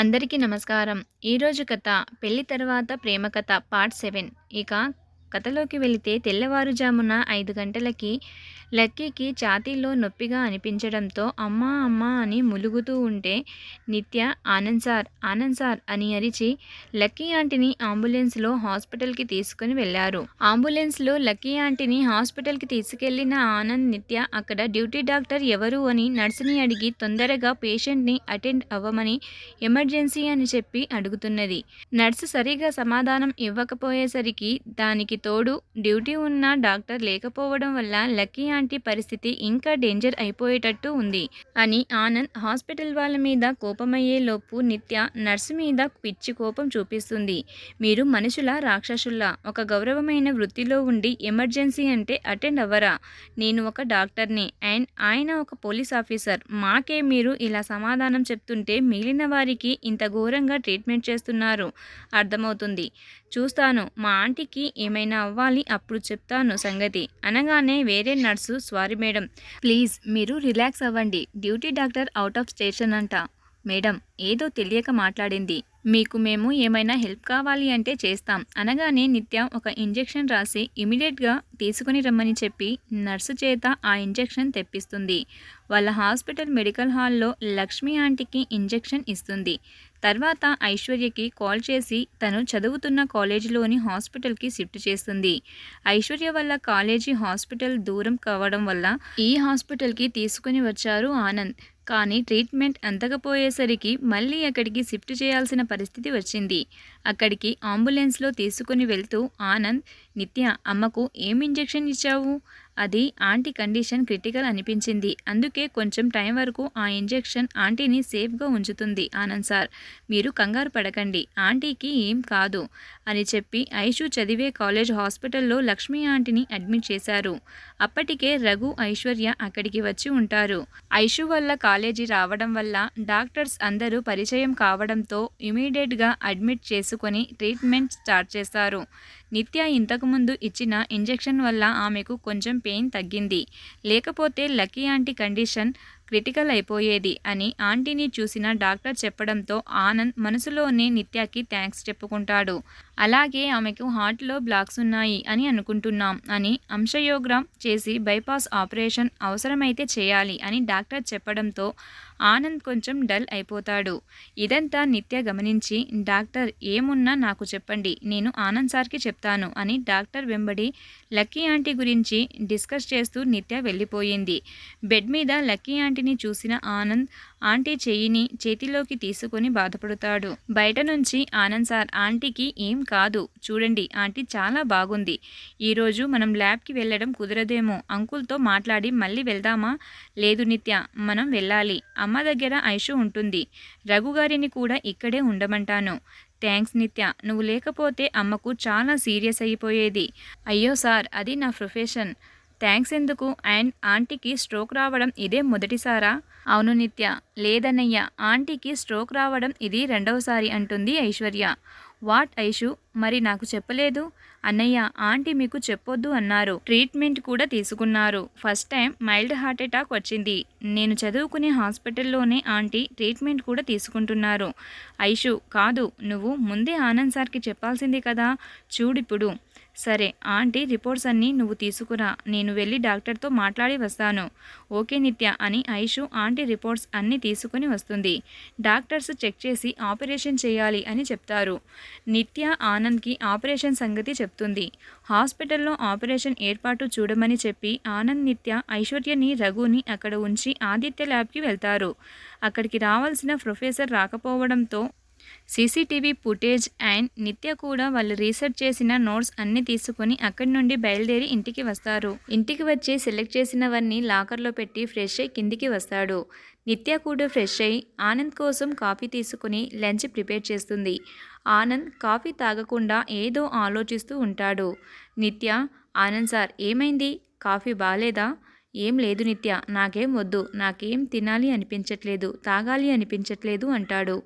అందరికీ నమస్కారం. ఈరోజు కథ పెళ్ళి తర్వాత ప్రేమ కథ పార్ట్ సెవెన్. ఇక కథలోకి వెళితే తెల్లవారుజామున ఐదు గంటలకి లక్కీకి ఛాతీలో నొప్పిగా అనిపించడంతో అమ్మా అమ్మా అని ములుగుతూ ఉంటే నిత్య ఆనంద్ సార్ ఆనంద్ సార్ అని అరిచి లక్కీ ఆంటీని అంబులెన్స్లో హాస్పిటల్కి తీసుకుని వెళ్ళారు అంబులెన్స్లో లక్కీ ఆంటీని హాస్పిటల్కి తీసుకెళ్ళిన ఆనంద్ నిత్య అక్కడ డ్యూటీ డాక్టర్ ఎవరు? అని నర్సుని అడిగి తొందరగా పేషెంట్ని అటెండ్ అవ్వమని ఎమర్జెన్సీ అని చెప్పి అడుగుతున్నది. నర్సు సరిగా సమాధానం ఇవ్వకపోయేసరికి దానికి తోడు డ్యూటీ ఉన్న డాక్టర్ లేకపోవడం వల్ల లక్కీ ఆంటీ పరిస్థితి ఇంకా డేంజర్ అయిపోయేటట్టు ఉంది అని ఆనంద్ హాస్పిటల్ వాళ్ళ మీద కోపమయ్యేలోపు నిత్య నర్సు మీద పిచ్చి కోపం చూపిస్తుంది. మీరు మనుషుల రాక్షసుల్లా? ఒక గౌరవమైన వృత్తిలో ఉండి ఎమర్జెన్సీ అంటే అటెండ్ అవ్వరా? నేను ఒక డాక్టర్ని. అండ్ ఆయన ఒక పోలీస్ ఆఫీసర్. మాకే మీరు ఇలా సమాధానం చెప్తుంటే మిగిలిన వారికి ఇంత ఘోరంగా ట్రీట్మెంట్ చేస్తున్నారు. అర్థమవుతుంది. చూస్తాను. మా ఆంటీకి ఏమైనా అవ్వాలి అప్పుడు చెప్తాను సంగతి. అనగానే వేరే నర్సు సారీ మేడం. ప్లీజ్ మీరు రిలాక్స్ అవ్వండి. Duty doctor out of station అంట. మేడం ఏదో తెలియక మాట్లాడింది. మీకు మేము ఏమైనా హెల్ప్ కావాలి అంటే చేస్తాం. అనగానే నిత్య ఒక ఇంజెక్షన్ రాసి ఇమీడియట్గా తీసుకుని రమ్మని చెప్పి నర్సు చేత ఆ ఇంజెక్షన్ తెప్పిస్తుంది. వాళ్ళ హాస్పిటల్ మెడికల్ హాల్లో లక్ష్మి ఆంటీకి ఇంజెక్షన్ ఇస్తుంది. తర్వాత ఐశ్వర్యకి కాల్ చేసి తను చదువుతున్న కాలేజీలోని హాస్పిటల్కి షిఫ్ట్ చేస్తుంది. ఐశ్వర్య వల్ల కాలేజీ హాస్పిటల్ దూరం కావడం వల్ల ఈ హాస్పిటల్కి తీసుకుని వచ్చారు ఆనంద్. కానీ ట్రీట్మెంట్ అందకపోయేసరికి మళ్ళీ అక్కడికి షిఫ్ట్ చేయాల్సిన పరిస్థితి వచ్చింది. అక్కడికి అంబులెన్స్లో తీసుకుని వెళ్తూ ఆనంద్ నిత్య అమ్మకు ఏం ఇంజెక్షన్ ఇచ్చావు? అది ఆంటీ కండిషన్ క్రిటికల్ అనిపించింది. అందుకే కొంచెం టైం వరకు ఆ ఇంజెక్షన్ ఆంటీని సేఫ్గా ఉంచుతుంది ఆనంద్ సార్. మీరు కంగారు పడకండి. ఆంటీకి ఏం కాదు అని చెప్పి ఐషు చదివే కాలేజ్ హాస్పిటల్లో లక్ష్మీ ఆంటీని అడ్మిట్ చేశారు. అప్పటికే రఘు ఐశ్వర్య అక్కడికి వచ్చి ఉంటారు. ఐషు వల్ల కాలేజీ రావడం వల్ల డాక్టర్స్ అందరూ పరిచయం కావడంతో ఇమీడియట్గా అడ్మిట్ చేసుకొని ట్రీట్మెంట్ స్టార్ట్ చేస్తారు. నిత్య ఇంతకుముందు ఇచ్చిన ఇంజెక్షన్ వల్ల ఆమెకు కొంచెం పెయిన్ తగ్గింది. లేకపోతే లక్కీ ఆంటీ కండిషన్ క్రిటికల్ అయిపోయేది అని ఆంటీని చూసిన డాక్టర్ చెప్పడంతో ఆనంద్ మనసులోనే నిత్యకి థ్యాంక్స్ చెప్పుకుంటాడు. అలాగే ఆమెకు హార్ట్లో బ్లాక్స్ ఉన్నాయి అని అనుకుంటున్నాం అని అంశయోగ్రామ్ చేసి బైపాస్ ఆపరేషన్ అవసరమైతే చేయాలి అని డాక్టర్ చెప్పడంతో ఆనంద్ కొంచెం డల్ అయిపోతాడు. ఇదంతా నిత్య గమనించి డాక్టర్ ఏమున్నా నాకు చెప్పండి నేను ఆనంద్ సార్కి చెప్తాను అని డాక్టర్ వెంబడి లక్కీ ఆంటీ గురించి డిస్కస్ చేస్తూ నిత్య వెళ్ళిపోయింది. బెడ్ మీద లక్కీ ఆంటీని చూసిన ఆనంద్ ఆంటీ చెయ్యిని చేతిలోకి తీసుకొని బాధపడుతాడు. బయట నుంచి ఆనంద్ సార్ ఆంటీకి ఏం కాదు. చూడండి ఆంటీ చాలా బాగుంది. ఈరోజు మనం ల్యాబ్కి వెళ్ళడం కుదరదేమో. అంకుల్తో మాట్లాడి మళ్ళీ వెళ్దామా? లేదు నిత్య మనం వెళ్ళాలి. అమ్మ దగ్గర ఐషు ఉంటుంది. రఘుగారిని కూడా ఇక్కడే ఉండమంటాను. థ్యాంక్స్ నిత్య నువ్వు లేకపోతే అమ్మకు చాలా సీరియస్ అయిపోయేది. అయ్యో సార్ అది నా ప్రొఫెషన్. థ్యాంక్స్ ఎందుకు? అండ్ ఆంటీకి స్ట్రోక్ రావడం ఇదే మొదటిసారా? అవును నిత్య. లేదన్నయ్య ఆంటీకి స్ట్రోక్ రావడం ఇది రెండవసారి అంటుంది ఐశ్వర్య. వాట్ ఐషు? మరి నాకు చెప్పలేదు? అన్నయ్య ఆంటీ మీకు చెప్పొద్దు అన్నారు. ట్రీట్మెంట్ కూడా తీసుకున్నారు. First time mild heart attack వచ్చింది. నేను చదువుకునే హాస్పిటల్లోనే ఆంటీ ట్రీట్మెంట్ కూడా తీసుకుంటున్నారు. ఐషు కాదు నువ్వు ముందే ఆనంద్ సార్కి చెప్పాల్సింది కదా. చూడిప్పుడు. సరే ఆంటీ రిపోర్ట్స్ అన్నీ నువ్వు తీసుకురా. నేను వెళ్ళి డాక్టర్తో మాట్లాడి వస్తాను. ఓకే నిత్య అని ఐషు ఆంటీ రిపోర్ట్స్ అన్నీ తీసుకుని వస్తుంది. డాక్టర్స్ చెక్ చేసి ఆపరేషన్ చేయాలి అని చెప్తారు. నిత్య ఆనంద్కి ఆపరేషన్ సంగతి చెప్తుంది. హాస్పిటల్లో ఆపరేషన్ ఏర్పాటు చూడమని చెప్పి ఆనంద్ నిత్య ఐశ్వర్యని రఘుని అక్కడ ఉంచి ఆదిత్య ల్యాబ్కి వెళ్తారు. అక్కడికి రావాల్సిన ప్రొఫెసర్ రాకపోవడంతో సీసీటీవీ ఫుటేజ్ అండ్ నిత్య కూడా వాళ్ళు రీసెర్చ్ చేసిన నోట్స్ అన్ని తీసుకొని అక్కడి నుండి బయలుదేరి ఇంటికి వస్తారు. ఇంటికి వచ్చి సెలెక్ట్ చేసినవన్నీ లాకర్లో పెట్టి ఫ్రెష్ అయ్యి కిందికి వస్తాడు. నిత్య కూడా ఫ్రెష్ అయ్యి ఆనంద్ కోసం కాఫీ తీసుకుని లంచ్ ప్రిపేర్ చేస్తుంది. ఆనంద్ కాఫీ తాగకుండా ఏదో ఆలోచిస్తూ ఉంటాడు. నిత్య ఆనంద్ సార్ ఏమైంది? కాఫీ బాగాలేదా ఏం లేదు నిత్య నాకేం వద్దు నాకేం తినాలి అనిపించట్లేదు తాగాలి అనిపించట్లేదు అంటాడు.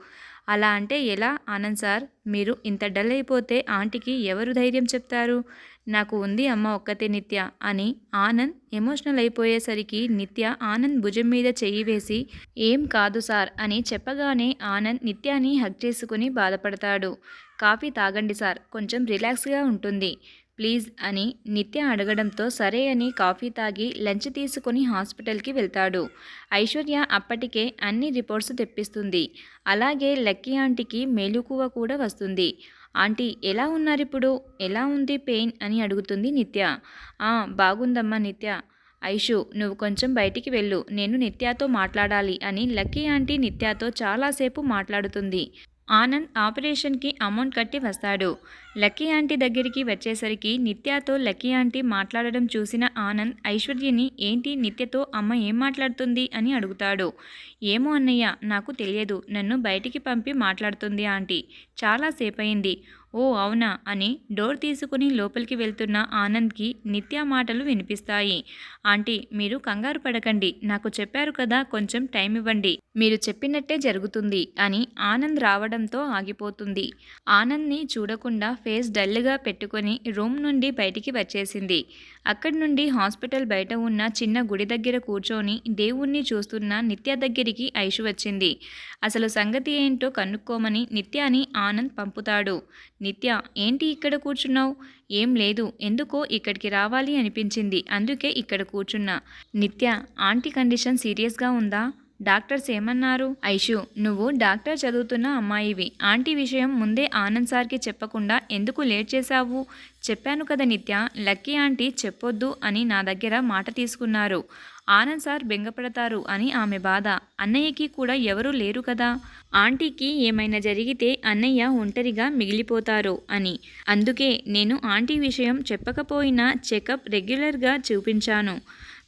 అలా అంటే ఎలా? ఆనంద్ సార్ మీరు ఇంత డల్ అయిపోతే ఆంటీకి ఎవరు ధైర్యం చెప్తారు? నాకు ఉంది అమ్మ ఒక్కతే నిత్య అని ఆనంద్ ఎమోషనల్ అయిపోయేసరికి నిత్య ఆనంద్ భుజం మీద చెయ్యి వేసి ఏం కాదు సార్ అని చెప్పగానే ఆనంద్ నిత్యాని హక్ చేసుకుని బాధపడతాడు. కాఫీ తాగండి సార్ కొంచెం రిలాక్స్గా ఉంటుంది. ప్లీజ్ అని నిత్య అడగడంతో సరే అని కాఫీ తాగి లంచ్ తీసుకుని హాస్పిటల్కి వెళ్తాడు. ఐశ్వర్య అప్పటికే అన్ని రిపోర్ట్స్ తెప్పిస్తుంది. అలాగే లక్కీ ఆంటీకి మేలుకువ కూడా వస్తుంది. ఆంటీ ఎలా ఉన్నారు ఇప్పుడు ఎలా ఉంది పెయిన్? అని అడుగుతుంది నిత్య. "ఆ, బాగుందమ్మా నిత్య. ఐషు నువ్వు కొంచెం బయటికి వెళ్ళు. నేను నిత్యతో మాట్లాడాలి అని లక్కీ ఆంటీ నిత్యతో చాలాసేపు మాట్లాడుతుంది. ఆనంద్ ఆపరేషన్కి అమౌంట్ కట్టి వస్తాడు. లక్కీ ఆంటీ దగ్గరికి వచ్చేసరికి నిత్యతో లక్కీ ఆంటీ మాట్లాడడం చూసిన ఆనంద్ ఐశ్వర్యని ఏంటి నిత్యతో అమ్మ ఏం మాట్లాడుతుంది అని అడుగుతాడు. ఏమో అన్నయ్య నాకు తెలియదు నన్ను బయటికి పంపి మాట్లాడుతుంది ఆంటీ. చాలాసేపయింది ఓ అవునా అని డోర్ తీసుకుని లోపలికి వెళ్తున్న ఆనంద్కి నిత్య మాటలు వినిపిస్తాయి. ఆంటీ మీరు కంగారు పడకండి నాకు చెప్పారు కదా కొంచెం టైం ఇవ్వండి మీరు చెప్పినట్టే జరుగుతుంది అని ఆనంద్ రావడంతో ఆగిపోతుంది. ఆనంద్ని చూడకుండా ఫేస్ డల్గా పెట్టుకొని రూమ్ నుండి బయటికి వచ్చేసింది. అక్కడి నుండి హాస్పిటల్ బయట ఉన్న చిన్న గుడి దగ్గర కూర్చొని దేవుణ్ణి చూస్తున్న నిత్య దగ్గరికి ఐషు వచ్చింది. అసలు సంగతి ఏంటో కనుక్కోమని నిత్యాని ఆనంద్ పంపుతాడు. నిత్య ఏంటి ఇక్కడ కూర్చున్నావు? ఏం లేదు. ఎందుకో ఇక్కడికి రావాలి అనిపించింది. అందుకే ఇక్కడ కూర్చున్నా. నిత్య ఆంటీ కండిషన్ సీరియస్గా ఉందా? డాక్టర్స్ ఏమన్నారు? ఐషు నువ్వు డాక్టర్ చదువుతున్న అమ్మాయివి. ఆంటీ విషయం ముందే ఆనంద్ సార్కి చెప్పకుండా ఎందుకు లేట్ చేశావు? చెప్పాను కదా నిత్య లక్కీ ఆంటీ చెప్పొద్దు అని నా దగ్గర మాట తీసుకున్నారు. ఆనంద్ సార్ బెంగపడతారు అని ఆమె బాధ. అన్నయ్యకి కూడా ఎవరూ లేరు కదా. ఆంటీకి ఏమైనా జరిగితే అన్నయ్య ఒంటరిగా మిగిలిపోతారు అని. అందుకే నేను ఆంటీ విషయం చెప్పకపోయినా చెకప్ రెగ్యులర్గా చూపించాను.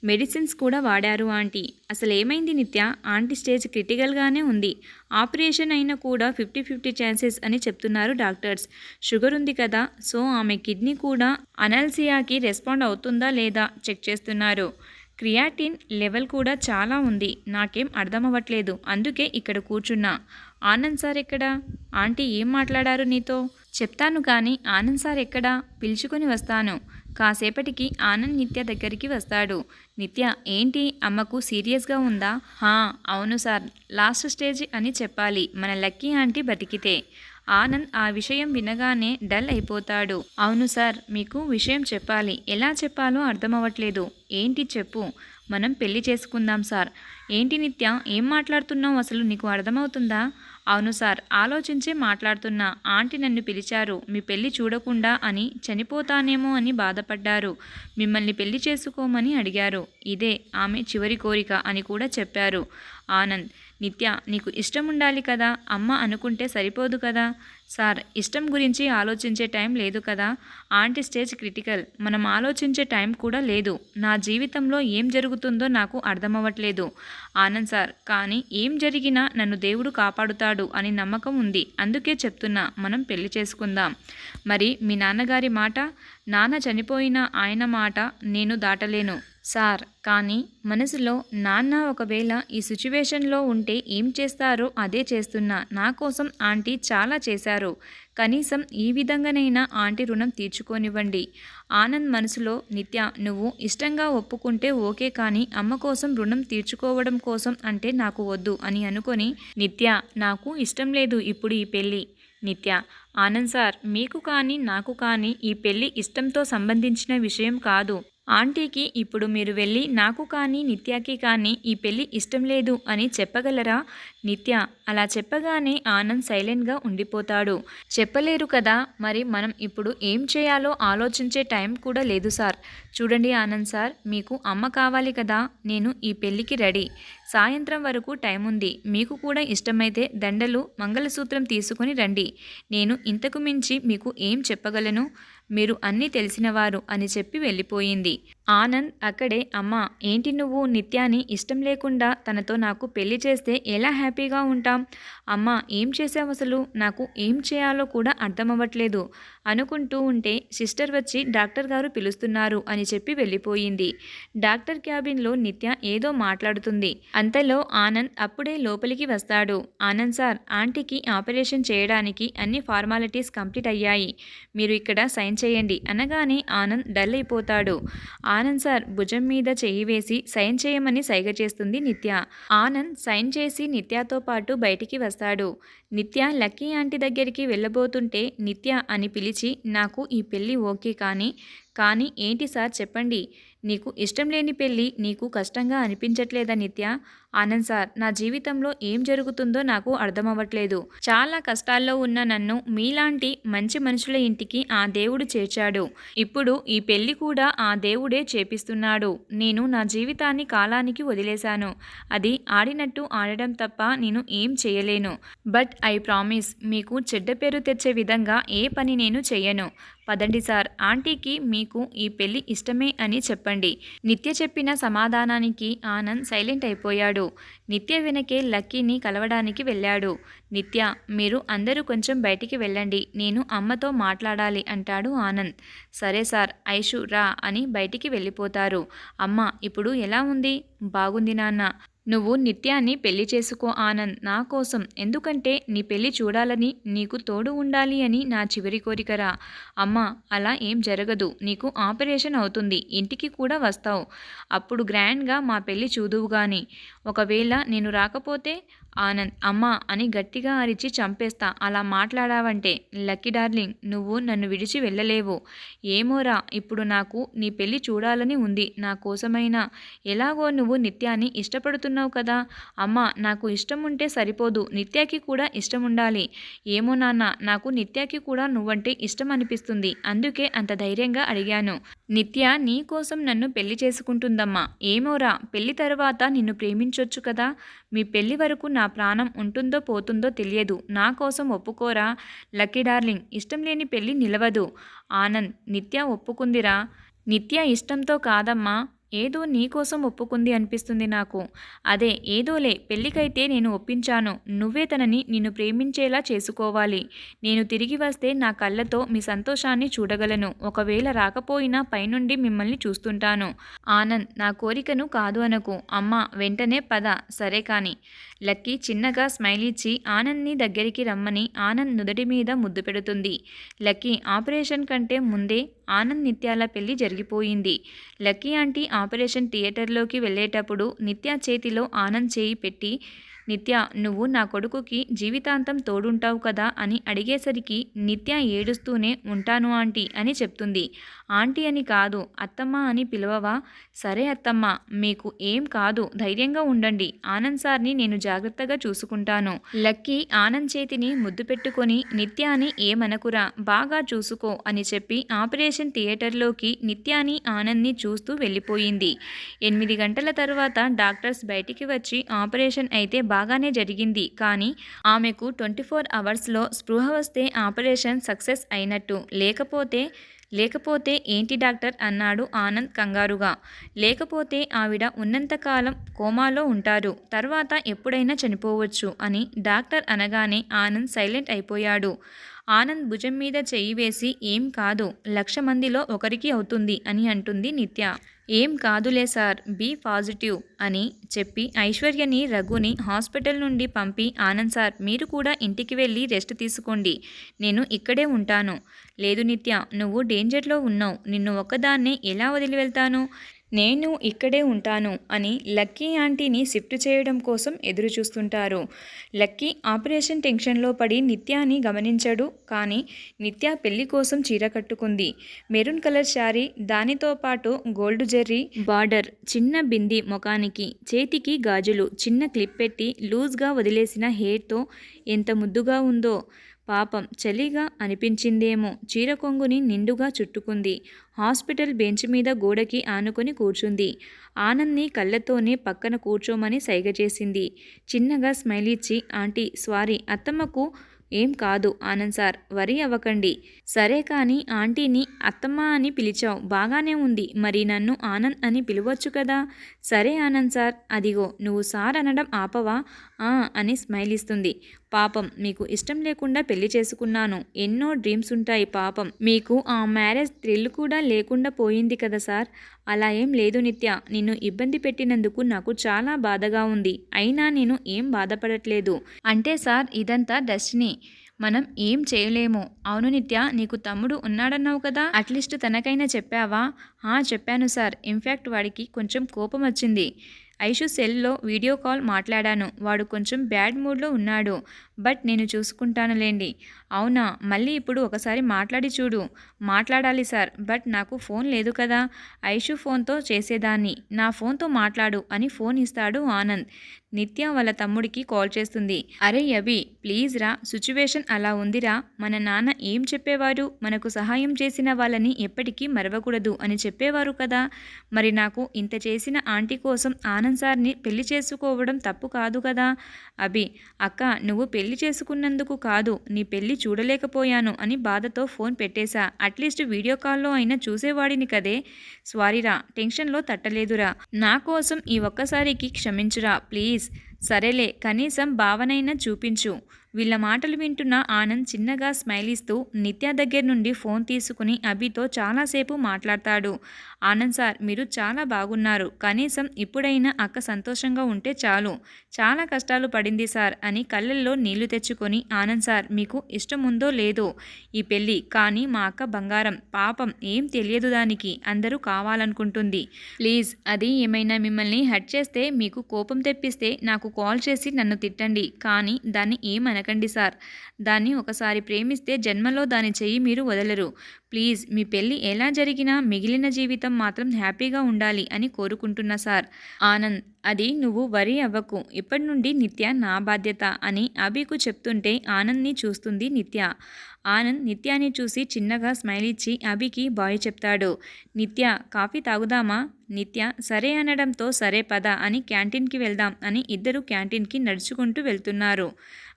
మెడిసిన్స్ కూడా వాడారు ఆంటీ. అసలు ఏమైంది నిత్య? ఆంటీ స్టేజ్ క్రిటికల్గానే ఉంది. ఆపరేషన్ అయినా కూడా ఫిఫ్టీ ఫిఫ్టీ ఛాన్సెస్ అని చెప్తున్నారు డాక్టర్స్. షుగర్ ఉంది కదా సో ఆమె కిడ్నీ కూడా అనల్సియాకి రెస్పాండ్ అవుతుందా లేదా చెక్ చేస్తున్నారు. క్రియాటిన్ లెవెల్ కూడా చాలా ఉంది. నాకేం అర్థం అవ్వట్లేదు అందుకే ఇక్కడ కూర్చున్నా. ఆనంద్ సార్ ఎక్కడా? ఆంటీ ఏం మాట్లాడారు నీతో? చెప్తాను కానీ ఆనంద్ సార్ ఎక్కడా? పిలుచుకొని వస్తాను. కాసేపటికి ఆనంద్ నిత్య దగ్గరికి వస్తాడు. నిత్య ఏంటి? అమ్మకు సీరియస్గా ఉందా? హా అవును సార్. లాస్ట్ స్టేజ్ అని చెప్పాలి. మన లక్కీ ఆంటీ బతికితే. ఆనంద్ ఆ విషయం వినగానే డల్ అయిపోతాడు. అవును సార్ మీకు విషయం చెప్పాలి. ఎలా చెప్పాలో అర్థమవ్వట్లేదు. ఏంటి చెప్పు. మనం పెళ్ళి చేసుకుందాం సార్. ఏంటి నిత్య? ఏం మాట్లాడుతున్నావు అసలు? నీకు అర్థమవుతుందా? అవును సార్ ఆలోచించే మాట్లాడుతున్నా ఆంటీ నన్ను పిలిచారు. మీ పెళ్ళి చూడకుండా అని చనిపోతానేమో అని బాధపడ్డారు. మిమ్మల్ని పెళ్ళి చేసుకోమని అడిగారు. ఇదే ఆమె చివరి కోరిక అని కూడా చెప్పారు. ఆనంద్ నిత్య నీకు ఇష్టం ఉండాలి కదా అమ్మ అనుకుంటే సరిపోదు కదా. సార్ ఇష్టం గురించి ఆలోచించే టైం లేదు కదా. ఆంటీ స్టేజ్ క్రిటికల్ మనం ఆలోచించే టైం కూడా లేదు. నా జీవితంలో ఏం జరుగుతుందో నాకు అర్థమవ్వట్లేదు. ఆనంద్ సార్ కానీ ఏం జరిగినా నన్ను దేవుడు కాపాడుతాడు అని నమ్మకం ఉంది. అందుకే చెప్తున్నా మనం పెళ్ళి చేసుకుందాం. మరి మీ నాన్నగారి మాట నాన్న చనిపోయిన ఆయన మాట నేను దాటలేను. సార్ కానీ మనసులో నాన్న ఒకవేళ ఈ సిచ్యువేషన్లో ఉంటే ఏం చేస్తారో అదే చేస్తున్నా. నా కోసం ఆంటీ చాలా చేశారు. కనీసం ఈ విధంగానైనా ఆంటీ రుణం తీర్చుకోనివ్వండి. ఆనంద్ మనసులో నిత్య నువ్వు ఇష్టంగా ఒప్పుకుంటే ఓకే కానీ అమ్మ కోసం రుణం తీర్చుకోవడం కోసం అంటే నాకు వద్దు అని అనుకొని నిత్య నాకు ఇష్టం లేదు ఇప్పుడు ఈ పెళ్ళి. నిత్య ఆనంద్ సార్ మీకు కానీ నాకు కానీ ఈ పెళ్ళి ఇష్టంతో సంబంధించిన విషయం కాదు. ఆంటీకి ఇప్పుడు మీరు వెళ్ళి నాకు కానీ నిత్యాకి కానీ ఈ పెళ్ళి ఇష్టం లేదు అని చెప్పగలరా? నిత్య అలా చెప్పగానే ఆనంద్ సైలెంట్గా ఉండిపోతాడు. చెప్పలేరు కదా మరి మనం ఇప్పుడు ఏం చేయాలో ఆలోచించే టైం కూడా లేదు సార్. చూడండి ఆనంద్ సార్ మీకు అమ్మ కావాలి కదా నేను ఈ పెళ్ళికి రెడీ. సాయంత్రం వరకు టైం ఉంది. మీకు కూడా ఇష్టమైతే దండలు మంగళసూత్రం తీసుకుని రండి. నేను ఇంతకు మించి మీకు ఏం చెప్పగలను? మీరు అన్నీ తెలిసినవారు అని చెప్పి వెళ్ళిపోయింది. ఆనంద్ అక్కడే అమ్మా ఏంటి నువ్వు నిత్యాని ఇష్టం లేకుండా తనతో నాకు పెళ్ళి చేస్తే ఎలా హ్యాపీగా ఉంటాం? అమ్మా ఏం చేసావు అసలు? నాకు ఏం చేయాలో కూడా అర్థమవ్వట్లేదు అనుకుంటూ ఉంటే సిస్టర్ వచ్చి డాక్టర్ గారు పిలుస్తున్నారు అని చెప్పి వెళ్ళిపోయింది. డాక్టర్ క్యాబిన్లో నిత్య ఏదో మాట్లాడుతుంది. అంతలో ఆనంద్ అప్పుడే లోపలికి వస్తాడు. ఆనంద్ సార్ ఆంటీకి ఆపరేషన్ చేయడానికి అన్ని ఫార్మాలిటీస్ కంప్లీట్ అయ్యాయి. మీరు ఇక్కడ సైన్ చేయండి అనగానే ఆనంద్ డల్ అయిపోతాడు. ఆనంద్ సార్ భుజం మీద చెయ్యి వేసి సైన్ చేయమని సైగ చేస్తుంది నిత్య. ఆనంద్ సైన్ చేసి నిత్యతో పాటు బయటికి వస్తాడు. నిత్య లక్కీ ఆంటీ దగ్గరికి వెళ్ళబోతుంటే నిత్య అని పిలిచి నాకు ఈ పెళ్ళి ఓకే కానీ కానీ ఏంటి సార్ చెప్పండి? నీకు ఇష్టం లేని పెళ్ళి నీకు కష్టంగా అనిపించట్లేదా నిత్య? ఆనంద్ సార్ నా జీవితంలో ఏం జరుగుతుందో నాకు అర్థమవ్వట్లేదు. చాలా కష్టాల్లో ఉన్న నన్ను మీలాంటి మంచి మనుషుల ఇంటికి ఆ దేవుడు చేర్చాడు. ఇప్పుడు ఈ పెళ్ళి కూడా ఆ దేవుడే చేపిస్తున్నాడు. నేను నా జీవితాన్ని కాలానికి వదిలేశాను. అది ఆడినట్టు ఆడడం తప్ప నేను ఏం చేయలేను. బట్ ఐ ప్రామిస్ మీకు చెడ్డ పేరు తెచ్చే విధంగా ఏ పని నేను చెయ్యను. పదండి సార్. ఆంటీకి మీకు ఈ పెళ్ళి ఇష్టమే అని చెప్పండి. నిత్య చెప్పిన సమాధానానికి ఆనంద్ సైలెంట్ అయిపోయాడు. నిత్య వెనకే లక్కీని కలవడానికి వెళ్ళాడు. నిత్య మీరు అందరూ కొంచెం బయటికి వెళ్ళండి. నేను అమ్మతో మాట్లాడాలి అంటాడు ఆనంద్. సరే సార్ ఐషు రా అని బయటికి వెళ్ళిపోతారు. అమ్మ ఇప్పుడు ఎలా ఉంది? బాగుంది నాన్న. నువ్వు నిత్యాన్ని పెళ్ళి చేసుకో ఆనంద్ నా కోసం. ఎందుకంటే నీ పెళ్ళి చూడాలని నీకు తోడు ఉండాలి అని నా చివరి కోరికరా అమ్మా అలా ఏం జరగదు. నీకు ఆపరేషన్ అవుతుంది. ఇంటికి కూడా వస్తావు. అప్పుడు గ్రాండ్గా మా పెళ్ళి చూదువుగాని. ఒకవేళ నేను రాకపోతే ఆనంద్ అమ్మా అని గట్టిగా అరిచి చంపేస్తా. అలా మాట్లాడావంటే లక్కీ డార్లింగ్ నువ్వు నన్ను విడిచి వెళ్ళలేవు. ఏమోరా ఇప్పుడు నాకు నీ పెళ్ళి చూడాలని ఉంది. నా కోసమైనా ఎలాగో నువ్వు నిత్యాన్ని ఇష్టపడుతున్నావు కదా. అమ్మా నాకు ఇష్టం ఉంటే సరిపోదు. నిత్యాకి కూడా ఇష్టం ఉండాలి ఏమో నాన్న నాకు నిత్యాకి కూడా నువ్వంటే ఇష్టం అనిపిస్తుంది అందుకే అంత ధైర్యంగా అడిగాను. నిత్య నీ కోసం నన్ను పెళ్ళి చేసుకుంటుందమ్మా. ఏమోరా పెళ్ళి తర్వాత నిన్ను ప్రేమించొచ్చు కదా. మీ పెళ్ళి వరకు నా ప్రాణం ఉంటుందో పోతుందో తెలియదు. నా కోసం ఒప్పుకోరా. లక్కీ డార్లింగ్ ఇష్టం లేని పెళ్ళి నిలవదు. ఆనంద్ నిత్య ఒప్పుకుందిరా. నిత్య ఇష్టంతో కాదమ్మా. ఏదో నీకోసం ఒప్పుకుంది అనిపిస్తుంది నాకు. అదే ఏదోలే పెళ్ళికైతే నేను ఒప్పించాను. నువ్వే తనని నిన్ను ప్రేమించేలా చేసుకోవాలి. నేను తిరిగి వస్తే నా కళ్ళతో మీ సంతోషాన్ని చూడగలను. ఒకవేళ రాకపోయినా పైనుండి మిమ్మల్ని చూస్తుంటాను. ఆనంద్ నా కోరికను కాదు అనకు. అమ్మ వెంటనే పద. సరే కాని. లక్కీ చిన్నగా స్మైల్ ఇచ్చి ఆనంద్ని దగ్గరికి రమ్మని ఆనంద్ నుదటి మీద ముద్దు పెడుతుంది. లక్కీ ఆపరేషన్ కంటే ముందే ఆనంద్ నిత్యాల పెళ్ళి జరిగిపోయింది. లక్కీ ఆంటీ ఆపరేషన్ థియేటర్లోకి వెళ్ళేటప్పుడు నిత్య చేతిలో ఆనంద్ చేయి పెట్టి నిత్య నువ్వు నా కొడుకుకి జీవితాంతం తోడుంటావు కదా అని అడిగేసరికి నిత్య ఏడుస్తూనే ఉంటాను ఆంటీ అని చెప్తుంది. ఆంటీ అని కాదు అత్తమ్మ అని పిలవవా? సరే అత్తమ్మ మీకు ఏం కాదు ధైర్యంగా ఉండండి. ఆనంద్ సార్ని నేను జాగ్రత్తగా చూసుకుంటాను. లక్కీ ఆనంద్ చేతిని ముద్దు పెట్టుకొని నిత్యాని ఏమనకురా? బాగా చూసుకో అని చెప్పి ఆపరేషన్ థియేటర్లోకి నిత్యాని ఆనంద్ని చూస్తూ వెళ్ళిపోయింది. ఎనిమిది గంటల తర్వాత డాక్టర్స్ బయటికి వచ్చి ఆపరేషన్ అయితే బాగానే జరిగింది. కానీ ఆమెకు ట్వంటీ ఫోర్ అవర్స్లో స్పృహ వస్తే ఆపరేషన్ సక్సెస్ అయినట్టు. లేకపోతే లేకపోతే ఏంటి డాక్టర్? అన్నాడు ఆనంద్ కంగారుగా. లేకపోతే ఆవిడ ఉన్నంతకాలం కోమాలో ఉంటారు. తర్వాత ఎప్పుడైనా చనిపోవచ్చు అని డాక్టర్ అనగానే ఆనంద్ సైలెంట్ అయిపోయాడు. ఆనంద్ భుజం మీద చెయ్యి వేసి ఏం కాదు లక్ష మందిలో ఒకరికి అవుతుంది అని అంటుంది నిత్య. ఏం కాదులే సార్ బీ పాజిటివ్ అని చెప్పి ఐశ్వర్యని రఘుని హాస్పిటల్ నుండి పంపి ఆనంద్ సార్ మీరు కూడా ఇంటికి వెళ్ళి రెస్ట్ తీసుకోండి నేను ఇక్కడే ఉంటాను. లేదు నిత్య నువ్వు డేంజర్లో ఉన్నావు. నిన్ను ఒక్కదాన్నే ఎలా వదిలి వెళ్తాను? నేను ఇక్కడే ఉంటాను అని లక్కీ ఆంటీని షిఫ్ట్ చేయడం కోసం ఎదురు చూస్తుంటారు లక్కీ ఆపరేషన్ టెన్షన్లో పడి నిత్యాని గమనించడు. కానీ నిత్య పెళ్ళి కోసం చీర కట్టుకుంది. మెరూన్ కలర్ శారీ దానితో పాటు గోల్డ్ జెర్రీ బార్డర్ చిన్న బింది ముఖానికి చేతికి గాజులు చిన్న క్లిప్ పెట్టి లూజ్గా వదిలేసిన హెయిర్తో ఎంత ముద్దుగా ఉందో. పాపం చలిగా అనిపించిందేమో. చీర కొంగుని నిండుగా చుట్టుకుంది. హాస్పిటల్ బెంచ్ మీద గోడకి ఆనుకొని కూర్చుంది. ఆనంద్ని కళ్ళతోనే పక్కన కూర్చోమని సైగ చేసింది. చిన్నగా స్మైల్ ఇచ్చి ఆంటీ స్వారీ అత్తమ్మకు ఏం కాదు ఆనంద్ సార్ వరి అవ్వకండి. సరే కానీ ఆంటీని అత్తమ్మ అని పిలిచావు బాగానే ఉంది. మరి నన్ను ఆనంద్ అని పిలవచ్చు కదా? సరే ఆనంద్ సార్ అదిగో నువ్వు సార్ అనడం ఆపవా? ఆ అని స్మైల్ ఇస్తుంది. పాపం మీకు ఇష్టం లేకుండా పెళ్ళి చేసుకున్నాను. ఎన్నో డ్రీమ్స్ ఉంటాయి పాపం. మీకు ఆ మ్యారేజ్ థ్రిల్ కూడా లేకుండా పోయింది కదా సార్? అలా ఏం లేదు నిత్య. నిన్ను ఇబ్బంది పెట్టినందుకు నాకు చాలా బాధగా ఉంది. అయినా నేను ఏం బాధపడట్లేదు. అంటే సార్ ఇదంతా డస్ట్ని. మనం ఏం చేయలేము. అవును నిత్య నీకు తమ్ముడు ఉన్నాడన్నావు కదా? అట్లీస్ట్ తనకైనా చెప్పావా? చెప్పాను సార్. ఇన్ఫ్యాక్ట్ వాడికి కొంచెం కోపం వచ్చింది. ఐషు సెల్లో వీడియో కాల్ మాట్లాడాను. వాడు కొంచెం బ్యాడ్ మూడ్లో ఉన్నాడు. బట్ నేను చూసుకుంటానులేండి. అవునా? మళ్ళీ ఇప్పుడు ఒకసారి మాట్లాడి చూడు. మాట్లాడాలి సార్. బట్ నాకు ఫోన్ లేదు కదా? ఐషు ఫోన్తో చేసేదాన్ని. నా ఫోన్తో మాట్లాడు అని ఫోన్ ఇస్తాడు ఆనంద్. నిత్య వాళ్ళ తమ్ముడికి కాల్ చేస్తుంది. అరే అభి ప్లీజ్ రా సిచ్యువేషన్ అలా ఉందిరా. మన నాన్న ఏం చెప్పేవారు మనకు సహాయం చేసిన వాళ్ళని ఎప్పటికీ మరవకూడదు అని చెప్పేవారు కదా. మరి నాకు ఇంత చేసిన ఆంటీ కోసం ఆనంద్ సార్ని పెళ్ళి చేసుకోవడం తప్పు కాదు కదా. అభి అక్క నువ్వు పెళ్ళి చేసుకున్నందుకు కాదు నీ పెళ్ళి చూడలేకపోయాను అని బాధతో ఫోన్ పెట్టేశా. అట్లీస్ట్ వీడియో కాల్లో అయినా చూసేవాడిని కదే. సారీరా టెన్షన్లో తట్టలేదురా. నా కోసం ఈ ఒక్కసారికి క్షమించురా ప్లీజ్. సరేలే కనీసం భావనైనా చూపించు వీళ్ళ మాటలు వింటున్న ఆనంద్ చిన్నగా స్మైల్ ఇస్తూ నిత్య దగ్గర నుండి ఫోన్ తీసుకుని అభితో చాలాసేపు మాట్లాడతాడు. ఆనంద్ సార్ మీరు చాలా బాగున్నారు. కనీసం ఇప్పుడైనా అక్క సంతోషంగా ఉంటే చాలు. చాలా కష్టాలు పడింది సార్ అని కళ్ళల్లో నీళ్ళు తెచ్చుకొని ఆనంద్ సార్ మీకు ఇష్టం ఉందో లేదో. ఈ పెళ్ళి కానీ మా అక్క బంగారం. పాపం ఏం తెలియదు దానికి. అందరూ కావాలనుకుంటుంది. ప్లీజ్ అది ఏమైనా మిమ్మల్ని హట్ చేస్తే మీకు కోపం తెప్పిస్తే నాకు కాల్ చేసి నన్ను తిట్టండి. కానీ దాన్ని అనకండి సార్. దాన్ని ఒకసారి ప్రేమిస్తే జన్మలో దాని చెయ్యి మీరు వదలరు. ప్లీజ్ మీ పెళ్ళి ఎలా జరిగినా మిగిలిన జీవితం మాత్రం హ్యాపీగా ఉండాలి అని కోరుకుంటున్నా సార్. ఆనంద్ అది నువ్వు వరి అవ్వకు. ఇప్పటి నుండి నిత్య నా బాధ్యత అని అభికు చెప్తుంటే ఆనంద్ని చూస్తుంది నిత్య. ఆనంద్ నిత్యాని చూసి చిన్నగా స్మైల్ ఇచ్చి అభికి బాయ్ చెప్తాడు. నిత్య కాఫీ తాగుదామా? నిత్య సరే అనడంతో సరే పద అని క్యాంటీన్కి వెళ్దాం అని ఇద్దరు క్యాంటీన్కి నడుచుకుంటూ వెళ్తున్నారు.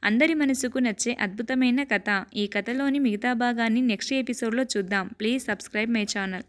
అందరి మనసుకు నచ్చే అద్భుతమైన కథ. ఈ కథలోని మిగతా భాగాన్ని నెక్స్ట్ ఎపిసోడ్లో చూద్దాం. Please subscribe my channel